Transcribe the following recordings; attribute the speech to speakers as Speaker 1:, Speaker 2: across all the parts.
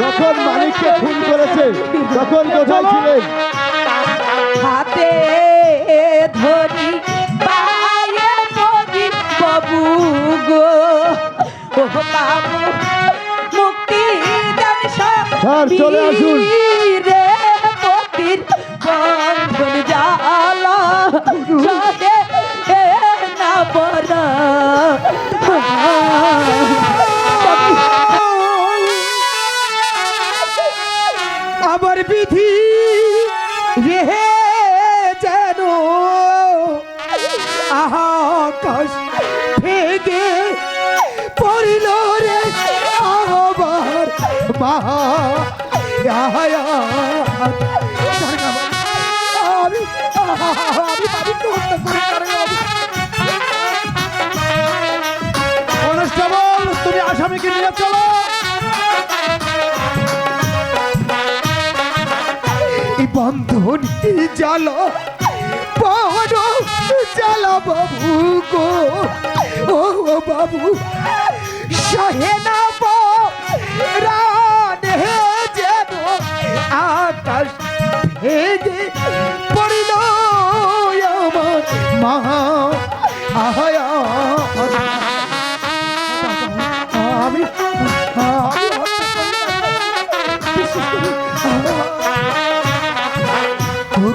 Speaker 1: যখন মালিককে খুন করেছে তখন কোথায় ছিলেন
Speaker 2: হাতে ধরি বাবু গো মুক্তি দান
Speaker 1: চলে আসুন।
Speaker 2: রে পতির
Speaker 3: আবার বন্ধন জাল বড় জ্বালা বাবু গো। ও বাবু, সহে না রানে যেন আকাশ ভেগে পড়িল আমার মা। আহায়া আমি আমি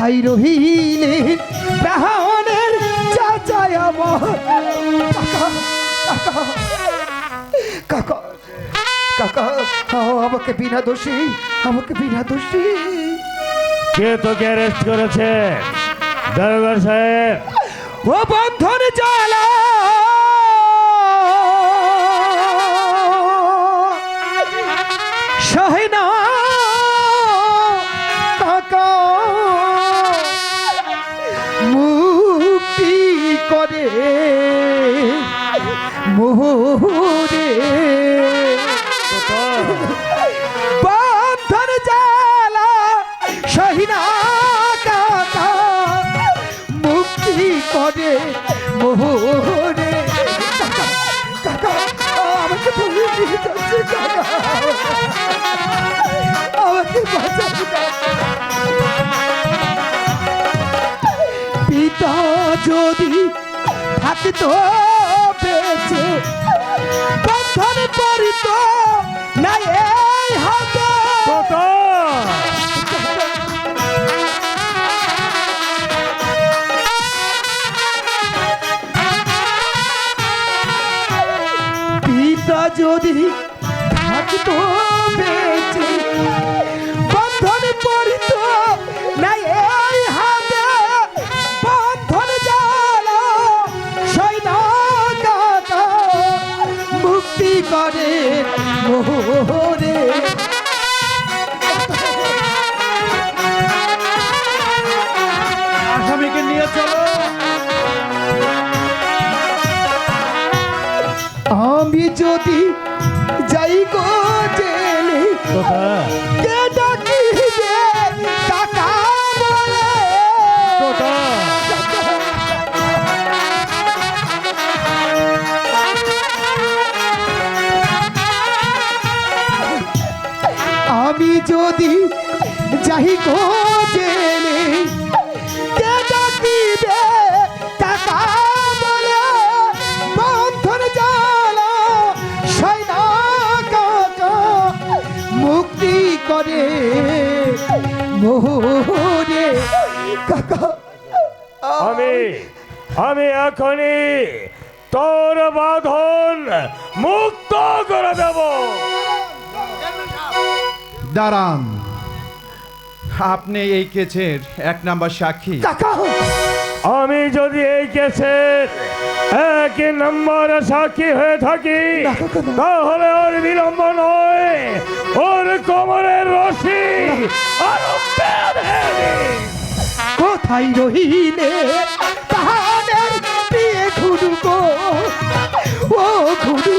Speaker 3: কোথায় রহিলে প্রাণের চাচাই আমার কাকা কাকা আমাকে বিনা দোষী আমাকে বিনা দোষী।
Speaker 4: কে তোকে অ্যারেস্ট করেছে? দরবার সাহেব।
Speaker 3: ও বন্ধন জ্বালা পিতা যদি থাকতো বেঁচে বন্ধন পরিত না এই হাতে। পিতা যদি যদি যাই গো জেলে কে ডাকিবে কাকা বলে? বন্ধন জালা সৈনা কাকা মুক্তি করে। মোহরে
Speaker 4: আমি আমি এখনই তোর বাঁধন মুক্ত করে দেব।
Speaker 5: দাঁড়ান। আপনি এই কেসের এক নাম্বার সাক্ষী।
Speaker 4: আমি যদি এই কেসের এক নম্বর সাক্ষী হয়ে থাকি তাহলে ওর বিলম্ব নয়। ওর কোমরের রশি।
Speaker 3: কোথায় রহিলে? তাহাদের ও খুদু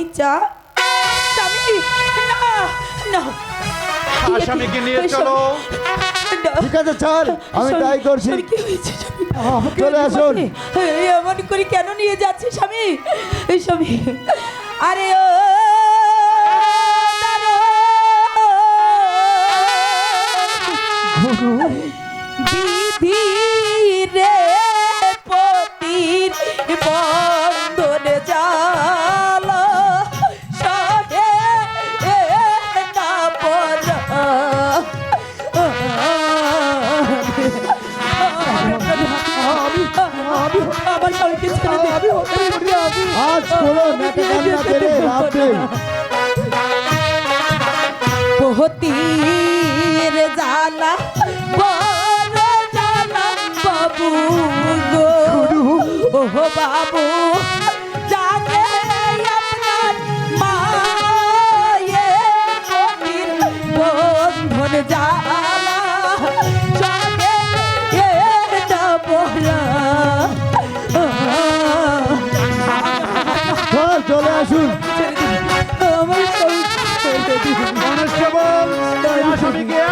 Speaker 2: আমি চা। স্বামী না না।
Speaker 5: আসামিকে নিয়ে চলো।
Speaker 1: ঠিক আছে চল আমি তাই করছি।
Speaker 2: স্বামী, স্বামী?
Speaker 1: চলে আসুন।
Speaker 2: এমন করে কেন নিয়ে যাচ্ছে স্বামী? এই স্বামী আরে ও বহুতির জালা বড় জালা বাবু গো। বাবু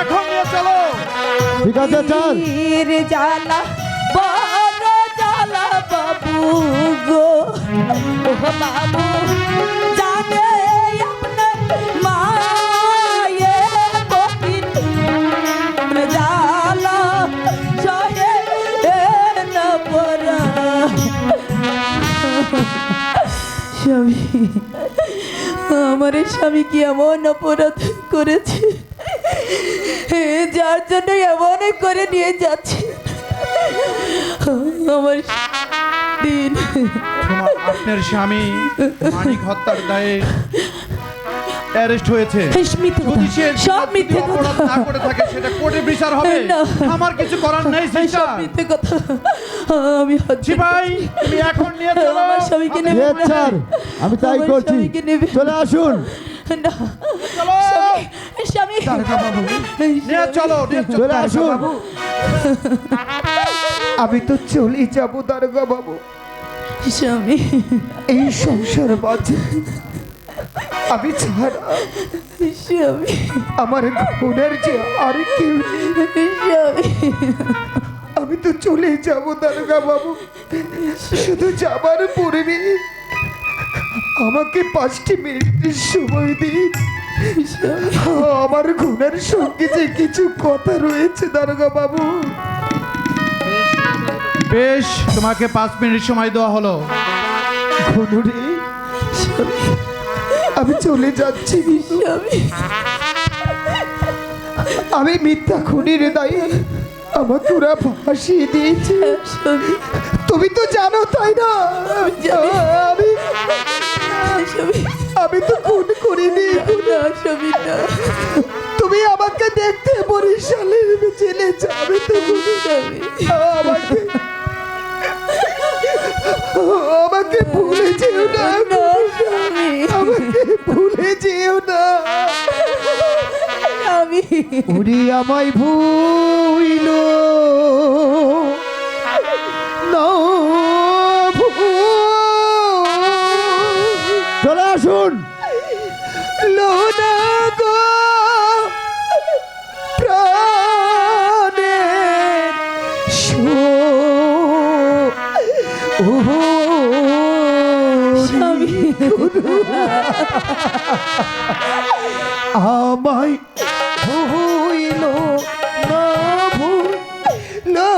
Speaker 5: এখন নিয়ে চলো।
Speaker 1: ঠিক আছে চল।
Speaker 2: জ্বালা বড় জ্বালা বাবু গো। ও বাবু জানে আপনার মায়ে কঠিন জ্বালা সহে না পরা। স্বামী আমার স্বামী কি এমন অপরাধ করেছে? যার জন্য এমন করে নিয়ে যাচ্ছে। আমার দিন।
Speaker 5: আপনার স্বামী মানিক হত্যার দায়ে অ্যারেস্ট হয়েছে।
Speaker 2: সব মিথ্যে কথা।
Speaker 5: না করে থাকে সেটা কোর্টে বিচার হবে। আমার কিছু করার নেই
Speaker 2: সব মিথ্যে কথা। আমি হচ্ছে
Speaker 5: সিপাই তুমি এখন নিয়ে চলো।
Speaker 2: আমার স্বামীকে নেবে
Speaker 1: স্যার আমি তাই করছি। চলে আসুন।
Speaker 2: না।
Speaker 5: চলো।
Speaker 2: স্বামী
Speaker 5: নিয়ে চলো চলে।
Speaker 1: আসুন।
Speaker 3: আমি তো চলেই যাব দারোগা বাবু।
Speaker 2: স্বামী
Speaker 3: এই সংসার মাঝে আমি ছাড়া
Speaker 2: স্বামী
Speaker 3: আমার গুণের যে আর কেউ
Speaker 2: স্বামী
Speaker 3: আমি। তো চলে যাব দারোগা বাবু। শুধু যাবার পূর্বে আমাকে পাঁচটি মিনিটের সময় দিন। আমার গুণের সঙ্গে যে কিছু কথা রয়েছে দারোগা বাবু।
Speaker 5: বেশ তোমাকে পাঁচ মিনিট সময় দেওয়া হলো।
Speaker 3: ঘনুরে। আমি চলে যাচ্ছি আমি মিথ্যা খুনির দায়ী আমাকে ওরা ফাঁসিয়ে দিয়েছে। তুমি তো জানো তাই না? আমি আমি তো খুন করিনি। তুমি আমাকে দেখতে বরিশালের জেলে যাবে তো আমাকে আমাকে উনি আমায় ভুইল।
Speaker 1: চলে আসুন।
Speaker 3: লোনা গো। প্রাণের শো ভুইল না ভুইল না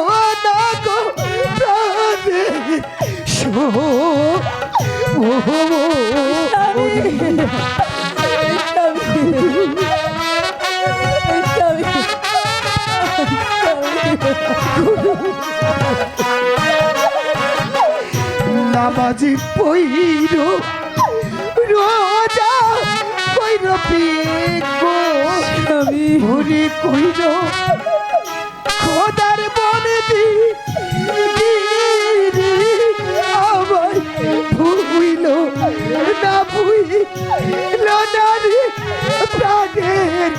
Speaker 3: গো প্রাণের শো আজি পইর রোজা পইর পিগো ওরে কইর খোদার বনে আমায় ভুইল না ভুইল না রে প্রাণের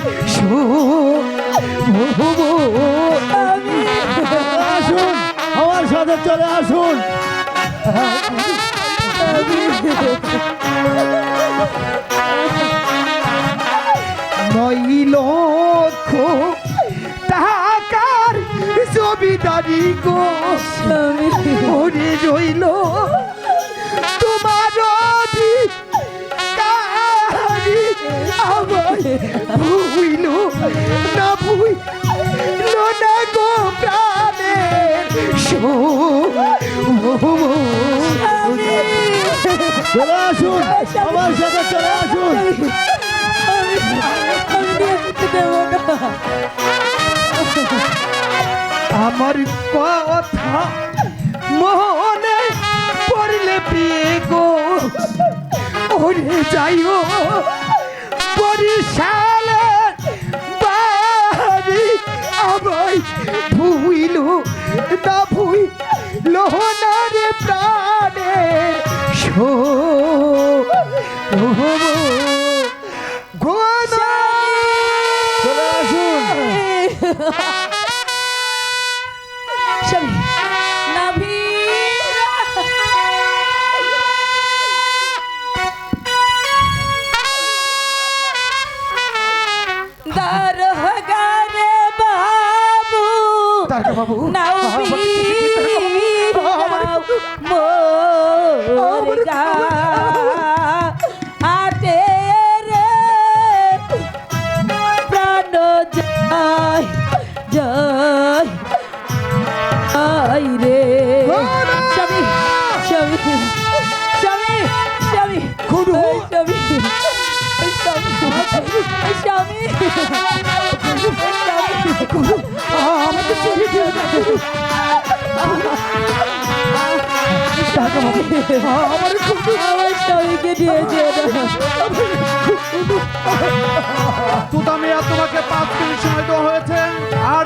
Speaker 1: আসুন আমার সাথে চলে আসুন।
Speaker 3: নয় ওরে রইল। তোমার আমায় ভুইল না ভুইল না গো প্রাণের শো
Speaker 1: চলে আসুন আমার সাথে চলে আসুন।
Speaker 3: আমার মনে পড়লে প্রিয়ে গো। ওরে যাইও বরিশালে। বাড়ি আমায় ভুইল না ভুই লোহনারে
Speaker 2: স্বামী
Speaker 3: আমাকে ছেড়ে দিও না আমার
Speaker 5: তোমাকে পাঁচ মিনিট সময় দেওয়া হয়েছে। আর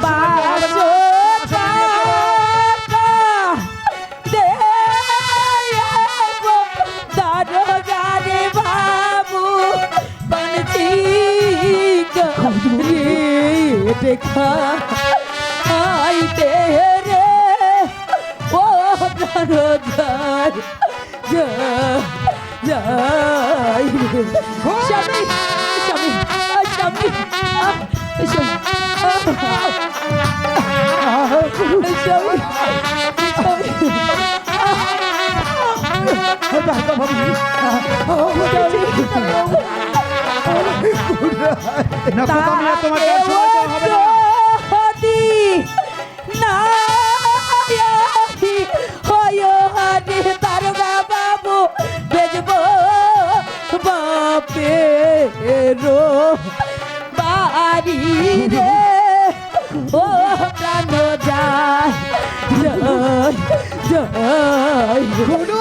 Speaker 2: টাকা
Speaker 5: মিয়া তোমাকে হবে না
Speaker 2: বাপেরো বাড়ি রে ও প্রাণ যায় জয় জয়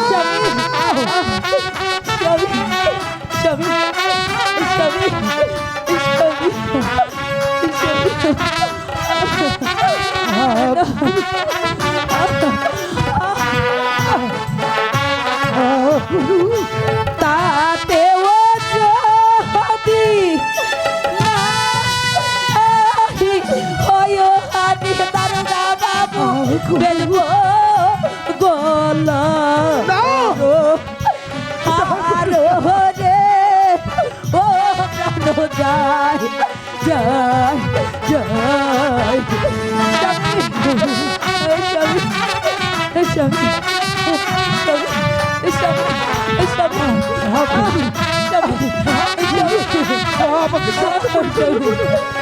Speaker 2: 对，哈哈。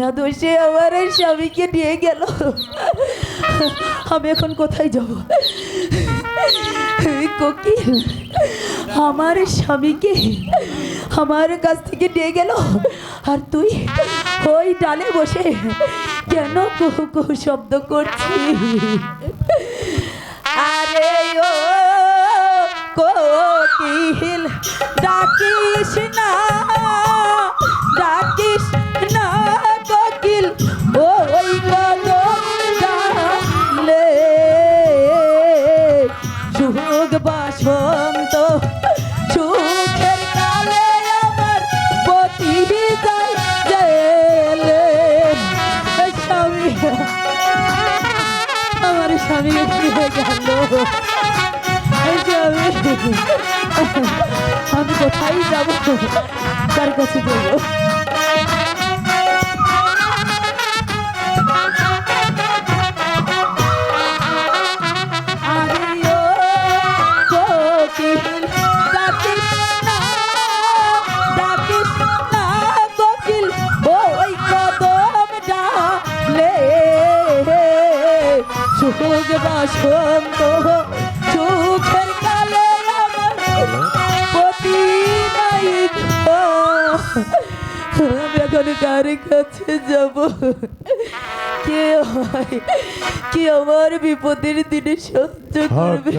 Speaker 2: বিনা দোষে আমার এই স্বামীকে নিয়ে গেল। আমি এখন কোথায় যাব? কোকিল, আমার স্বামীকে আমার কাছ থেকে নিয়ে গেল। আর তুই ওই ডালে বসে কেন কুহু কুহু শব্দ করছিস? আরে ও কোকিল, ডাকিস না। বাসন্ত আমি এখন কার কাছে যাব কে হয় কি আমার বিপদের দিনে সহ্য করবে?